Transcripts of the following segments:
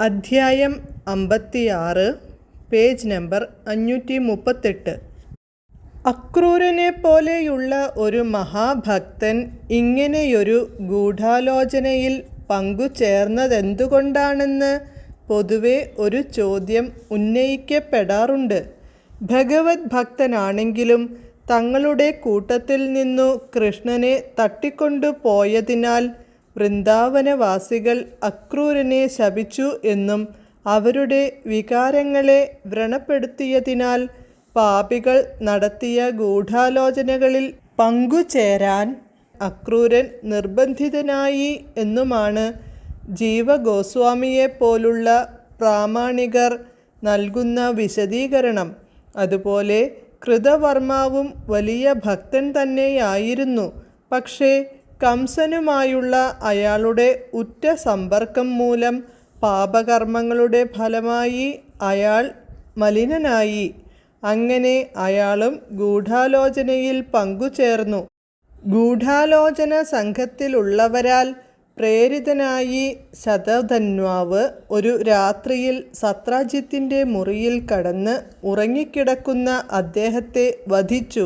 അധ്യായം അമ്പത്തിയാറ് page number അഞ്ഞൂറ്റി മുപ്പത്തെട്ട് അക്രൂരനെ പോലെയുള്ള ഒരു മഹാഭക്തൻ ഇങ്ങനെയൊരു ഗൂഢാലോചനയിൽ പങ്കുചേർന്നതെന്തുകൊണ്ടാണെന്ന് പൊതുവെ ഒരു ചോദ്യം ഉന്നയിക്കപ്പെടാറുണ്ട്. ഭഗവത് ഭക്തനാണെങ്കിലും തങ്ങളുടെ കൂട്ടത്തിൽ നിന്നു കൃഷ്ണനെ തട്ടിക്കൊണ്ടു പോയതിനാൽ വൃന്ദാവനവാസികൾ അക്രൂരനെ ശപിച്ചു എന്നും അവരുടെ വികാരങ്ങളെ വ്രണപ്പെടുത്തിയതിനാൽ പാപികൾ നടത്തിയ ഗൂഢാലോചനകളിൽ പങ്കുചേരാൻ അക്രൂരൻ നിർബന്ധിതനായി എന്നുമാണ് ജീവഗോസ്വാമിയെപ്പോലുള്ള പ്രാമാണികർ നൽകുന്ന വിശദീകരണം. അതുപോലെ കൃതവർമാവും വലിയ ഭക്തൻ തന്നെയായിരുന്നു. പക്ഷേ കംസനുമായുള്ള അയാളുടെ ഉറ്റ സമ്പർക്കം മൂലം പാപകർമ്മങ്ങളുടെ ഫലമായി അയാൾ മലിനനായി. അങ്ങനെ അയാളും ഗൂഢാലോചനയിൽ പങ്കുചേർന്നു. ഗൂഢാലോചന സംഘത്തിലുള്ളവരാൽ പ്രേരിതനായി ശതധന്വാവ് ഒരു രാത്രിയിൽ സത്രാജിത്തിന്റെ മുറിയിൽ കടന്ന് ഉറങ്ങിക്കിടക്കുന്ന അദ്ദേഹത്തെ വധിച്ചു.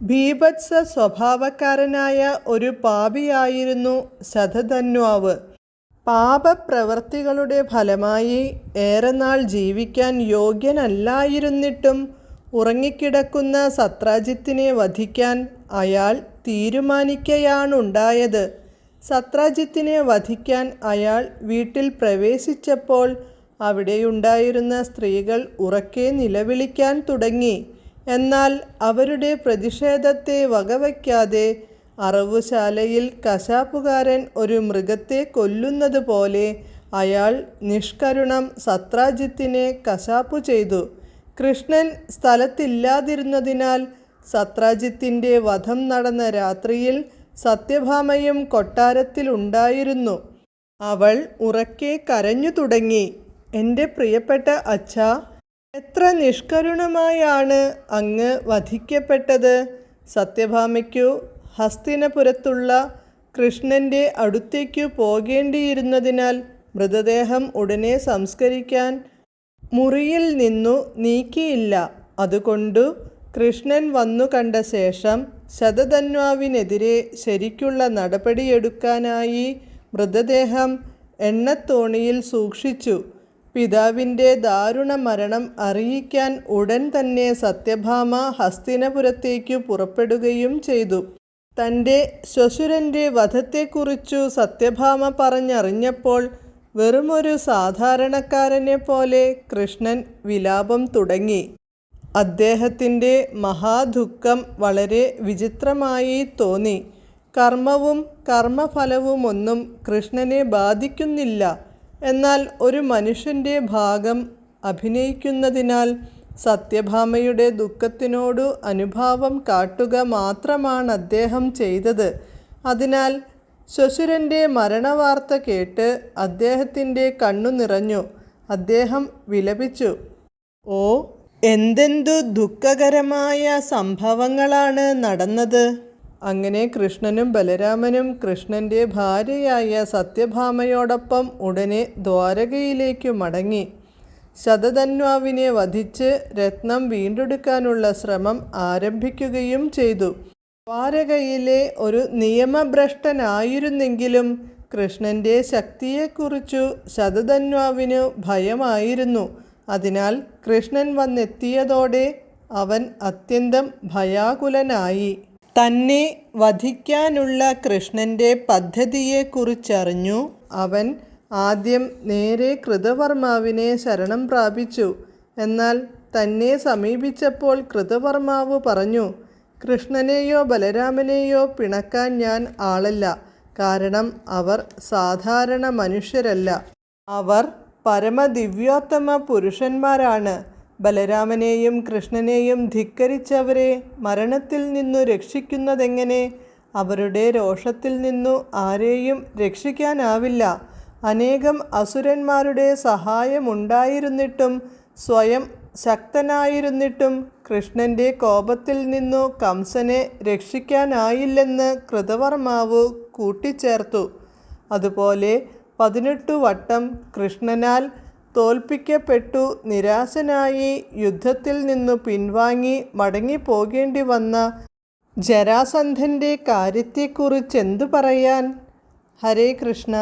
ഭീഭത്സ സ്വഭാവക്കാരനായ ഒരു പാപിയായിരുന്നു ശതധന്വാവ്. പാപപ്രവർത്തികളുടെ ഫലമായി ഏറെ നാൾ ജീവിക്കാൻ യോഗ്യനല്ലായിരുന്നിട്ടും ഉറങ്ങിക്കിടക്കുന്ന സത്രാജിത്തിനെ വധിക്കാൻ അയാൾ തീരുമാനിക്കയാണുണ്ടായത്. സത്രാജിത്തിനെ വധിക്കാൻ അയാൾ വീട്ടിൽ പ്രവേശിച്ചപ്പോൾ അവിടെയുണ്ടായിരുന്ന സ്ത്രീകൾ ഉറക്കെ നിലവിളിക്കാൻ തുടങ്ങി. എന്നാൽ അവരുടെ പ്രതിഷേധത്തെ വകവയ്ക്കാതെ അറവുശാലയിൽ കശാപ്പുകാരൻ ഒരു മൃഗത്തെ കൊല്ലുന്നത് പോലെ അയാൾ നിഷ്കരുണം സത്രാജിത്തിനെ കശാപ്പു ചെയ്തു. കൃഷ്ണൻ സ്ഥലത്തില്ലാതിരുന്നതിനാൽ സത്രാജിത്തിന്റെ വധം നടന്ന രാത്രിയിൽ സത്യഭാമയും കൊട്ടാരത്തിലുണ്ടായിരുന്നു അവൾ ഉറക്കെ കരഞ്ഞു തുടങ്ങി. എന്റെ പ്രിയപ്പെട്ട അച്ഛ എത്ര നിഷ്കരുണമായാണ് അങ്ങ് വധിക്കപ്പെട്ടത്? സത്യഭാമയ്ക്കു ഹസ്തിനപുരത്തുള്ള കൃഷ്ണന്റെ അടുത്തേക്കു പോകേണ്ടിയിരുന്നതിനാൽ മൃതദേഹം ഉടനെ സംസ്കരിക്കാൻ മുറിയിൽ നിന്നു നീക്കിയില്ല. അതുകൊണ്ടു കൃഷ്ണൻ വന്നു കണ്ട ശേഷം ശതധന്വാവിനെതിരെ ശരിക്കുള്ള നടപടിയെടുക്കാനായി മൃതദേഹം എണ്ണത്തോണിയിൽ സൂക്ഷിച്ചു. പിതാവിന്റെ ദാരുണ മരണം അറിയിക്കാൻ ഉടൻ തന്നെ സത്യഭാമ ഹസ്തിനപുരത്തേക്കു പുറപ്പെടുകയും ചെയ്തു. തന്റെ ശ്വശുരന്റെ വധത്തെക്കുറിച്ചു സത്യഭാമ പറഞ്ഞറിഞ്ഞപ്പോൾ വെറുമൊരു സാധാരണക്കാരനെ പോലെ കൃഷ്ണൻ വിലാപം തുടങ്ങി. അദ്ദേഹത്തിന്റെ മഹാദുഃഖം വളരെ വിചിത്രമായി തോന്നി. കർമ്മവും കർമ്മഫലവുമൊന്നും കൃഷ്ണനെ ബാധിക്കുന്നില്ല. എന്നാൽ ഒരു മനുഷ്യന്റെ ഭാഗം അഭിനയിക്കുന്നതിനാൽ സത്യഭാമയുടെ ദുഃഖത്തിനോടു അനുഭാവം കാട്ടുക മാത്രമാണ് അദ്ദേഹം ചെയ്തത്. അതിനാൽ ശ്വശുരന്റെ മരണവാർത്ത കേട്ട് അദ്ദേഹത്തിന്റെ കണ്ണു നിറഞ്ഞു. അദ്ദേഹം വിലപിച്ചു. ഓ എന്തെന്തു ദുഃഖകരമായ സംഭവങ്ങളാണ് നടന്നത്? അങ്ങനെ കൃഷ്ണനും ബലരാമനും കൃഷ്ണന്റെ ഭാര്യയായ സത്യഭാമയോടൊപ്പം ഉടനെ ദ്വാരകയിലേക്ക് മടങ്ങി. ശതധന്വാവിനെ വധിച്ച് രത്നം വീണ്ടെടുക്കാനുള്ള ശ്രമം ആരംഭിക്കുകയും ചെയ്തു. ദ്വാരകയിലെ ഒരു നിയമഭ്രഷ്ടനായിരുന്നെങ്കിലും കൃഷ്ണന്റെ ശക്തിയെക്കുറിച്ചു ശതധന്വാവിനു ഭയമായിരുന്നു. അതിനാൽ കൃഷ്ണൻ വന്നെത്തിയതോടെ അവൻ അത്യന്തം ഭയാകുലനായി. തന്നെ വധിക്കാനുള്ള കൃഷ്ണന്റെ പദ്ധതിയെക്കുറിച്ചറിഞ്ഞു. അവൻ ആദ്യം നേരെ കൃതവർമാവിനെ ശരണം പ്രാപിച്ചു. എന്നാൽ തന്നെ സമീപിച്ചപ്പോൾ കൃതവർമാവ് പറഞ്ഞു കൃഷ്ണനെയോ ബലരാമനെയോ പിണക്കാൻ ഞാൻ ആളല്ല. കാരണം അവർ സാധാരണ മനുഷ്യരല്ല. അവർ പരമദിവ്യോത്തമ പുരുഷന്മാരാണ്. ബലരാമനെയും കൃഷ്ണനെയും ധിക്കരിച്ചവരെ മരണത്തിൽ നിന്നു രക്ഷിക്കുന്നതെങ്ങനെ? അവരുടെ രോഷത്തിൽ നിന്നു ആരെയും രക്ഷിക്കാനാവില്ല. അനേകം അസുരന്മാരുടെ സഹായമുണ്ടായിരുന്നിട്ടും സ്വയം ശക്തനായിരുന്നിട്ടും കൃഷ്ണന്റെ കോപത്തിൽ നിന്നു കംസനെ രക്ഷിക്കാനായില്ലെന്ന് കൃതവർമാവ് കൂട്ടിച്ചേർത്തു. അതുപോലെ പതിനെട്ടു വട്ടം കൃഷ്ണനാൽ തോൽപ്പിക്കപ്പെട്ടു നിരാശനായി യുദ്ധത്തിൽ നിന്നു പിൻവാങ്ങി മടങ്ങിപ്പോകേണ്ടി വന്ന ജരാസന്ധന്റെ കാര്യത്തെക്കുറിച്ചെന്തു പറയാൻ? ഹരേ കൃഷ്ണ.